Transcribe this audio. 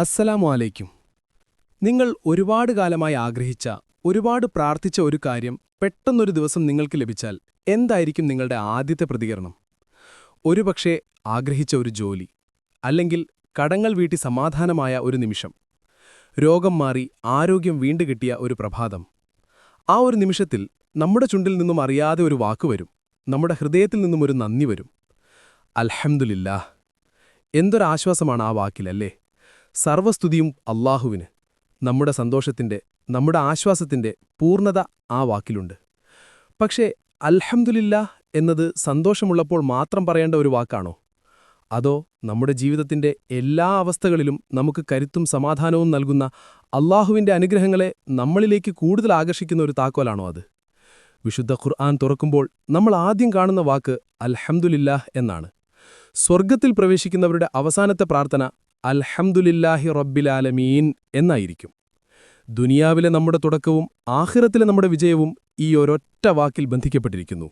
അസ്സലാമു അലൈക്കും. നിങ്ങൾ ഒരുപാട് കാലമായി ആഗ്രഹിച്ച ഒരുപാട് പ്രാർത്ഥിച്ച ഒരു കാര്യം പെട്ടെന്നൊരു ദിവസം നിങ്ങൾക്ക് ലഭിച്ചാൽ എന്തായിരിക്കും നിങ്ങളുടെ ആദ്യത്തെ പ്രതികരണം? ഒരുപക്ഷെ ആഗ്രഹിച്ച ഒരു ജോലി അല്ലെങ്കിൽ കടങ്ങൾ വീട്ടി സമാധാനമായ ഒരു നിമിഷം രോഗം മാറി ആരോഗ്യം വീണ്ടു കിട്ടിയ ഒരു പ്രഭാതം. ആ ഒരു നിമിഷത്തിൽ നമ്മുടെ ചുണ്ടിൽ നിന്നും അറിയാതെ ഒരു വാക്ക് വരും നമ്മുടെ ഹൃദയത്തിൽ നിന്നും ഒരു നന്ദി വരും. അൽഹംദുലില്ലാ എന്തൊരാശ്വാസമാണ് ആ വാക്കിലല്ലേ? സർവസ്തുതിയും അള്ളാഹുവിന് നമ്മുടെ സന്തോഷത്തിന്റെ നമ്മുടെ ആശ്വാസത്തിന്റെ പൂർണത ആ വാക്കിലുണ്ട്. പക്ഷേ അൽഹംദുലില്ല എന്നത് സന്തോഷമുള്ളപ്പോൾ മാത്രം പറയേണ്ട ഒരു വാക്കാണോ? അതോ നമ്മുടെ ജീവിതത്തിന്റെ എല്ലാ അവസ്ഥകളിലും നമുക്ക് കരുത്തും സമാധാനവും നൽകുന്ന അള്ളാഹുവിന്റെ അനുഗ്രഹങ്ങളെ നമ്മളിലേക്ക് കൂടുതൽ ആകർഷിക്കുന്ന ഒരു താക്കോലാണോ അത്? വിശുദ്ധ ഖുർആൻ തുറക്കുമ്പോൾ നമ്മൾ ആദ്യം കാണുന്ന വാക്ക് അൽഹംദുലില്ലാഹ് എന്നാണ്. സ്വർഗത്തിൽ പ്രവേശിക്കുന്നവരുടെ അവസാനത്തെ പ്രാർത്ഥന അൽഹംദുലില്ലാഹി റബ്ബിലാലമീൻ എന്നായിരിക്കും. ദുനിയാവിലെ നമ്മുടെ തുടക്കവും ആഹിറത്തിലെ നമ്മുടെ വിജയവും ഈ ഒരൊറ്റ വാക്കിൽ ബന്ധിക്കപ്പെട്ടിരിക്കുന്നു.